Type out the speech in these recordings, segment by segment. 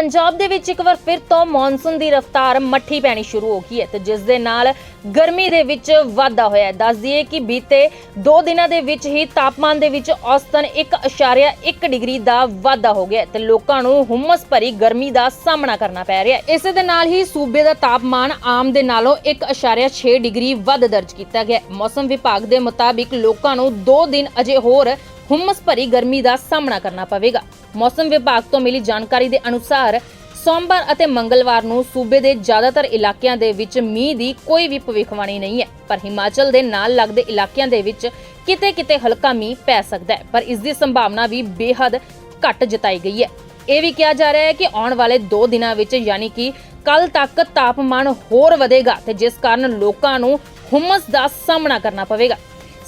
ਪੰਜਾਬ ਦੇ ਵਿੱਚ ਇੱਕ ਵਾਰ ਫਿਰ ਤੋਂ ਮੌਨਸੂਨ ਦੀ ਰਫ਼ਤਾਰ ਮੱਠੀ ਪੈਣੀ ਸ਼ੁਰੂ ਹੋ ਗਈ ਹੈ ਤੇ ਜਿਸ ਦੇ ਨਾਲ ਗਰਮੀ ਦੇ ਵਿੱਚ ਵਾਧਾ ਹੋਇਆ ਹੈ। ਦੱਸ ਦਈਏ ਕਿ ਬੀਤੇ 2 ਦਿਨਾਂ ਦੇ ਵਿੱਚ ਹੀ ਤਾਪਮਾਨ ਦੇ ਵਿੱਚ ਔਸਤਨ 1.1 ਡਿਗਰੀ ਦਾ ਵਾਧਾ ਹੋ ਗਿਆ ਹੈ ਤੇ ਲੋਕਾਂ ਨੂੰ ਹੁਮਸ ਭਰੀ ਗਰਮੀ ਦਾ ਸਾਹਮਣਾ ਕਰਨਾ ਪੈ ਰਿਹਾ ਹੈ। ਇਸੇ ਦੇ ਨਾਲ ਹੀ ਸੂਬੇ ਦਾ ਤਾਪਮਾਨ ਆਮ ਦੇ ਨਾਲੋਂ 1.6 ਡਿਗਰੀ ਵੱਧ ਦਰਜ ਕੀਤਾ ਗਿਆ ਮੌਸਮ ਵਿਭਾਗ ਦੇ ਮੁਤਾਬਿਕ ਲੋਕਾਂ ਨੂੰ 2 ਦਿਨ ਅਜੇ ਹੋਰ ਹੁਮਸ ਭਰੀ ਗਰਮੀ ਦਾ ਸਾਹਮਣਾ ਕਰਨਾ ਪਵੇਗਾ। ਮੌਸਮ ਵਿਭਾਗ ਤੋਂ ਮਿਲੀ ਜਾਣਕਾਰੀ ਦੇ ਅਨੁਸਾਰ ਸੋਮਵਾਰ ਅਤੇ ਮੰਗਲਵਾਰ ਨੂੰ ਸੂਬੇ ਦੇ ਜ਼ਿਆਦਾਤਰ ਇਲਾਕਿਆਂ ਦੇ ਵਿੱਚ ਮੀਂਹ ਦੀ ਕੋਈ ਵੀ ਭਵਿੱਖਬਾਣੀ ਨਹੀਂ ਹੈ, ਪਰ ਹਿਮਾਚਲ ਦੇ ਨਾਲ ਲੱਗਦੇ ਇਲਾਕਿਆਂ ਦੇ ਵਿੱਚ ਕਿਤੇ-ਕਿਤੇ ਹਲਕਾ ਮੀਂਹ ਪੈ ਸਕਦਾ ਹੈ, ਪਰ ਇਸ ਦੀ ਸੰਭਾਵਨਾ ਵੀ ਬੇਹੱਦ ਘੱਟ ਜਤਾਈ ਗਈ ਹੈ। ਇਹ ਵੀ ਕਿਹਾ ਜਾ ਰਿਹਾ ਹੈ ਕਿ ਆਉਣ ਵਾਲੇ 2 ਦਿਨਾਂ ਵਿੱਚ ਯਾਨੀ ਕਿ ਕੱਲ ਤੱਕ ਤਾਪਮਾਨ ਹੋਰ ਵਧੇਗਾ ਤੇ ਜਿਸ ਕਾਰਨ ਲੋਕਾਂ ਨੂੰ ਹੁਮਸ ਦਾ ਸਾਹਮਣਾ ਕਰਨਾ ਪਵੇਗਾ।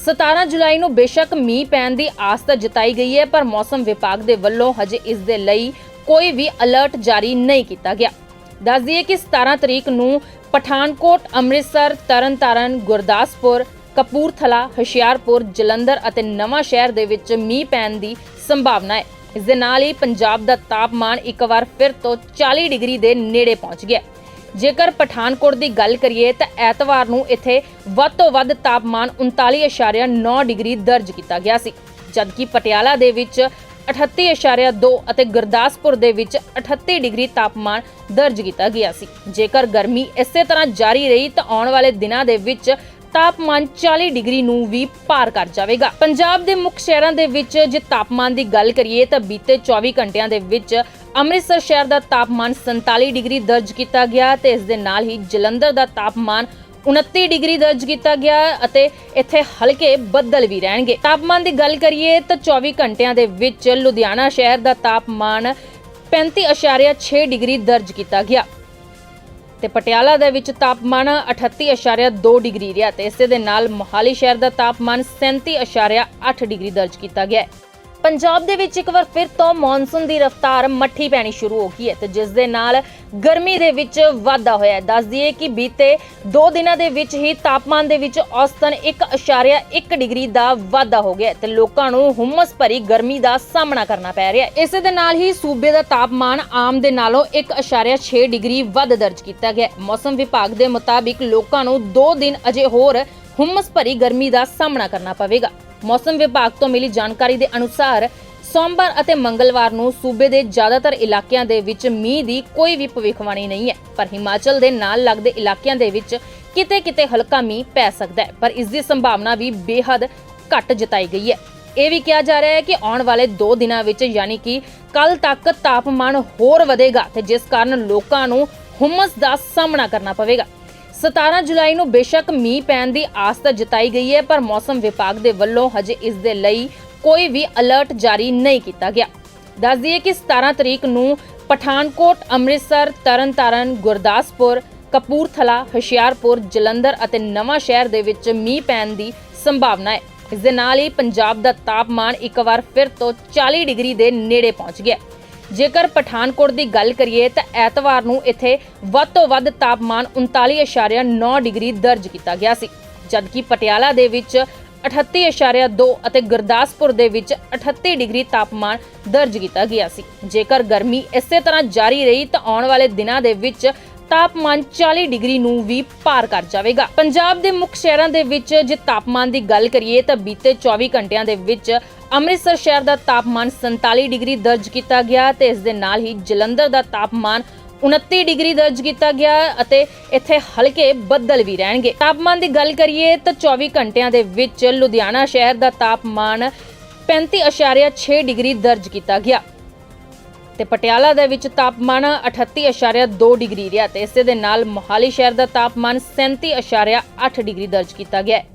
17 ਜੁਲਾਈ ਨੂੰ ਬੇਸ਼ੱਕ ਮੀਂਹ ਪੈਣ ਦੀ ਆਸ ਤਾਂ ਜਤਾਈ ਗਈ ਹੈ, ਪਰ ਮੌਸਮ ਵਿਭਾਗ ਦੇ ਵੱਲੋਂ ਹਜੇ ਇਸ ਦੇ ਲਈ ਕੋਈ ਵੀ ਅਲਰਟ ਜਾਰੀ ਨਹੀਂ ਕੀਤਾ ਗਿਆ। ਦੱਸ ਦਈਏ ਕਿ 17 ਤਰੀਕ ਨੂੰ ਪਠਾਨਕੋਟ, ਅੰਮ੍ਰਿਤਸਰ, ਤਰਨਤਾਰਨ, ਗੁਰਦਾਸਪੁਰ, ਕਪੂਰਥਲਾ, ਹੁਸ਼ਿਆਰਪੁਰ, ਜਲੰਧਰ ਅਤੇ ਨਵਾਂ ਸ਼ਹਿਰ ਦੇ ਵਿੱਚ ਮੀਂਹ ਪੈਣ ਦੀ ਸੰਭਾਵਨਾ ਹੈ। ਇਸ ਦੇ ਨਾਲ ਹੀ ਪੰਜਾਬ ਦਾ ਤਾਪਮਾਨ ਇੱਕ ਵਾਰ ਫਿਰ ਤੋਂ 40 ਡਿਗਰੀ ਦੇ ਨੇੜੇ ਪਹੁੰਚ ਗਿਆ ਜੇਕਰ ਪਠਾਨਕੋਟ ਦੀ ਗੱਲ ਕਰੀਏ ਤਾਂ ਐਤਵਾਰ ਨੂੰ ਇੱਥੇ ਵੱਧ ਤੋਂ ਵੱਧ ਤਾਪਮਾਨ 39.9 ਡਿਗਰੀ ਦਰਜ ਕੀਤਾ ਗਿਆ ਸੀ, ਜਦਕਿ ਪਟਿਆਲਾ ਦੇ ਵਿੱਚ 38.2 ਅਤੇ ਗੁਰਦਾਸਪੁਰ ਦੇ ਵਿੱਚ 38 ਡਿਗਰੀ ਤਾਪਮਾਨ ਦਰਜ ਕੀਤਾ ਗਿਆ ਸੀ। ਜੇਕਰ ਗਰਮੀ ਇਸੇ ਤਰ੍ਹਾਂ ਜਾਰੀ ਰਹੀ ਤਾਂ ਆਉਣ ਵਾਲੇ ਦਿਨਾਂ ਦੇ ਵਿੱਚ ਤਾਪਮਾਨ 40 ਡਿਗਰੀ ਨੂੰ ਵੀ ਪਾਰ ਕਰ ਜਾਵੇਗਾ। ਪੰਜਾਬ ਦੇ ਮੁੱਖ ਸ਼ਹਿਰਾਂ ਦੇ ਵਿੱਚ ਜੇ ਤਾਪਮਾਨ ਦੀ ਗੱਲ ਕਰੀਏ ਤਾਂ ਬੀਤੇ 24 ਘੰਟਿਆਂ ਦੇ ਵਿੱਚ ਅੰਮ੍ਰਿਤਸਰ ਸ਼ਹਿਰ ਦਾ ਤਾਪਮਾਨ 47 ਡਿਗਰੀ ਦਰਜ ਕੀਤਾ ਗਿਆ ਤੇ ਇਸ ਦੇ ਨਾਲ ਹੀ ਜਲੰਧਰ ਦਾ ਤਾਪਮਾਨ 29 ਡਿਗਰੀ ਦਰਜ ਕੀਤਾ ਗਿਆ ਅਤੇ ਇੱਥੇ ਹਲਕੇ ਬੱਦਲ ਵੀ ਰਹਿਣਗੇ। ਤਾਪਮਾਨ ਦੀ ਗੱਲ ਕਰੀਏ ਤਾਂ 24 ਘੰਟਿਆਂ ਦੇ ਵਿੱਚ ਲੁਧਿਆਣਾ ਸ਼ਹਿਰ ਦਾ ਤਾਪਮਾਨ 35.6 ਡਿਗਰੀ ਦਰਜ ਕੀਤਾ ਗਿਆ। ਤੇ ਪਟਿਆਲਾ ਦੇ ਵਿੱਚ ਤਾਪਮਾਨ 38.2 ਡਿਗਰੀ ਰਿਹਾ ਤੇ ਇਸੇ ਦੇ ਨਾਲ ਮੋਹਾਲੀ ਸ਼ਹਿਰ ਦਾ ਤਾਪਮਾਨ 37.8 ਡਿਗਰੀ ਦਰਜ ਕੀਤਾ ਗਿਆ ਹੈ। ਪੰਜਾਬ ਦੇ ਵਿੱਚ ਇੱਕ ਵਾਰ ਫਿਰ ਤੋਂ ਮੌਨਸੂਨ ਦੀ ਰਫ਼ਤਾਰ ਮੱਠੀ ਪੈਣੀ ਸ਼ੁਰੂ ਹੋ ਗਈ ਹੈ ਤੇ ਜਿਸ ਦੇ ਨਾਲ ਗਰਮੀ ਦੇ ਵਿੱਚ ਵਾਧਾ ਹੋਇਆ ਹੈ। ਦੱਸ ਦਈਏ ਕਿ ਬੀਤੇ 2 ਦਿਨਾਂ ਦੇ ਵਿੱਚ ਹੀ ਤਾਪਮਾਨ ਦੇ ਵਿੱਚ ਔਸਤਨ 1.1 ਡਿਗਰੀ ਦਾ ਵਾਧਾ ਹੋ ਗਿਆ ਹੈ ਤੇ ਲੋਕਾਂ ਨੂੰ ਹੁਮਸ ਭਰੀ ਗਰਮੀ ਦਾ ਸਾਹਮਣਾ ਕਰਨਾ ਪੈ ਰਿਹਾ ਹੈ। ਇਸੇ ਦੇ ਨਾਲ ਹੀ ਸੂਬੇ ਦਾ ਤਾਪਮਾਨ ਆਮ ਦੇ ਨਾਲੋਂ 1.6 ਡਿਗਰੀ ਵੱਧ ਦਰਜ ਕੀਤਾ ਗਿਆ ਮੌਸਮ ਵਿਭਾਗ ਦੇ ਮੁਤਾਬਿਕ ਲੋਕਾਂ ਨੂੰ 2 ਦਿਨ ਅਜੇ ਹੋਰ ਹੁਮਸ ਭਰੀ ਗਰਮੀ ਦਾ ਸਾਹਮਣਾ ਕਰਨਾ ਪਵੇਗਾ। ਮੌਸਮ ਵਿਭਾਗ ਤੋਂ ਮਿਲੀ ਜਾਣਕਾਰੀ ਦੇ ਅਨੁਸਾਰ ਸੋਮਵਾਰ ਅਤੇ ਮੰਗਲਵਾਰ ਨੂੰ ਸੂਬੇ ਦੇ ਜ਼ਿਆਦਾਤਰ ਇਲਾਕਿਆਂ ਦੇ ਵਿੱਚ ਮੀਂਹ ਦੀ ਕੋਈ ਵੀ ਭਵਿੱਖਬਾਣੀ ਨਹੀਂ ਹੈ। ਪਰ ਹਿਮਾਚਲ ਦੇ ਨਾਲ ਲੱਗਦੇ ਇਲਾਕਿਆਂ ਦੇ ਵਿੱਚ ਕਿਤੇ-ਕਿਤੇ ਹਲਕਾ ਮੀਂਹ ਪੈ ਸਕਦਾ ਹੈ। ਪਰ ਇਸ ਦੀ ਸੰਭਾਵਨਾ ਵੀ ਬੇਹੱਦ ਘੱਟ ਜਤਾਈ ਗਈ ਹੈ। ਇਹ ਵੀ ਕਿਹਾ ਜਾ ਰਿਹਾ ਹੈ ਕਿ ਆਉਣ ਵਾਲੇ 2 ਦਿਨਾਂ ਵਿੱਚ ਯਾਨੀ ਕਿ ਕੱਲ ਤੱਕ ਤਾਪਮਾਨ ਹੋਰ ਵਧੇਗਾ ਤੇ ਜਿਸ ਕਾਰਨ ਲੋਕਾਂ ਨੂੰ ਹੁਮਸ ਦਾ ਸਾਹਮਣਾ ਕਰਨਾ ਪਵੇਗਾ। 17 ਜੁਲਾਈ ਨੂੰ ਬੇਸ਼ੱਕ ਮੀਂਹ ਪੈਣ ਦੀ ਆਸ ਤਾਂ ਜਤਾਈ ਗਈ ਹੈ, ਪਰ ਮੌਸਮ ਵਿਭਾਗ ਦੇ ਵੱਲੋਂ ਹਜੇ ਇਸ ਦੇ ਲਈ ਕੋਈ ਵੀ ਅਲਰਟ ਜਾਰੀ ਨਹੀਂ ਕੀਤਾ ਗਿਆ। ਦੱਸ ਦਈਏ ਕਿ 17 ਤਰੀਕ ਨੂੰ ਪਠਾਨਕੋਟ, ਅੰਮ੍ਰਿਤਸਰ, ਤਰਨਤਾਰਨ, ਗੁਰਦਾਸਪੁਰ, ਕਪੂਰਥਲਾ, ਹੁਸ਼ਿਆਰਪੁਰ, ਜਲੰਧਰ ਅਤੇ ਨਵਾਂ ਸ਼ਹਿਰ ਦੇ ਵਿੱਚ ਮੀਂਹ ਪੈਣ ਦੀ ਸੰਭਾਵਨਾ ਹੈ। ਇਸ ਦੇ ਨਾਲ ਹੀ ਪੰਜਾਬ ਦਾ ਤਾਪਮਾਨ ਇੱਕ ਵਾਰ ਫਿਰ ਤੋਂ 40 ਡਿਗਰੀ ਦੇ ਨੇੜੇ ਪਹੁੰਚ ਗਿਆ ਜੇਕਰ ਪਠਾਨਕੋਟ ਦੀ ਗੱਲ ਕਰੀਏ ਤਾਂ ਐਤਵਾਰ ਨੂੰ ਇੱਥੇ ਵੱਧ ਤੋਂ ਵੱਧ ਤਾਪਮਾਨ 39.9 ਡਿਗਰੀ ਦਰਜ ਕੀਤਾ ਗਿਆ ਸੀ, ਜਦਕਿ ਪਟਿਆਲਾ ਦੇ ਵਿੱਚ 38.2 ਅਤੇ ਗੁਰਦਾਸਪੁਰ ਦੇ ਵਿੱਚ 38 ਡਿਗਰੀ ਤਾਪਮਾਨ ਦਰਜ ਕੀਤਾ ਗਿਆ ਸੀ। ਜੇਕਰ ਗਰਮੀ ਇਸੇ ਤਰ੍ਹਾਂ ਜਾਰੀ ਰਹੀ ਤਾਂ ਆਉਣ ਵਾਲੇ ਦਿਨਾਂ ਦੇ ਵਿੱਚ ਤਾਪਮਾਨ 40 ਡਿਗਰੀ ਨੂੰ ਵੀ ਪਾਰ ਕਰ ਜਾਵੇਗਾ। ਪੰਜਾਬ ਦੇ ਮੁੱਖ ਸ਼ਹਿਰਾਂ ਦੇ ਵਿੱਚ ਜੇ ਤਾਪਮਾਨ ਦੀ ਗੱਲ ਕਰੀਏ ਤਾਂ ਬੀਤੇ 24 ਘੰਟਿਆਂ ਦੇ ਵਿੱਚ ਅੰਮ੍ਰਿਤਸਰ ਸ਼ਹਿਰ ਦਾ ਤਾਪਮਾਨ 47 ਡਿਗਰੀ ਦਰਜ ਕੀਤਾ ਗਿਆ ਤੇ ਇਸ ਦੇ ਨਾਲ ਹੀ ਜਲੰਧਰ ਦਾ ਤਾਪਮਾਨ 29 ਡਿਗਰੀ ਦਰਜ ਕੀਤਾ ਗਿਆ ਅਤੇ ਇੱਥੇ ਹਲਕੇ ਬੱਦਲ ਵੀ ਰਹਿਣਗੇ। ਤਾਪਮਾਨ ਦੀ ਗੱਲ ਕਰੀਏ ਤਾਂ 24 ਘੰਟਿਆਂ ਦੇ ਵਿੱਚ ਲੁਧਿਆਣਾ ਸ਼ਹਿਰ ਦਾ ਤਾਪਮਾਨ 35.6 ਡਿਗਰੀ ਦਰਜ ਕੀਤਾ ਗਿਆ। ਤੇ ਪਟਿਆਲਾ ਦੇ ਵਿੱਚ ਤਾਪਮਾਨ 38.2 ਡਿਗਰੀ ਰਿਹਾ ਤੇ ਇਸੇ ਦੇ ਨਾਲ ਮੋਹਾਲੀ ਸ਼ਹਿਰ ਦਾ ਤਾਪਮਾਨ 37.8 ਡਿਗਰੀ ਦਰਜ ਕੀਤਾ ਗਿਆ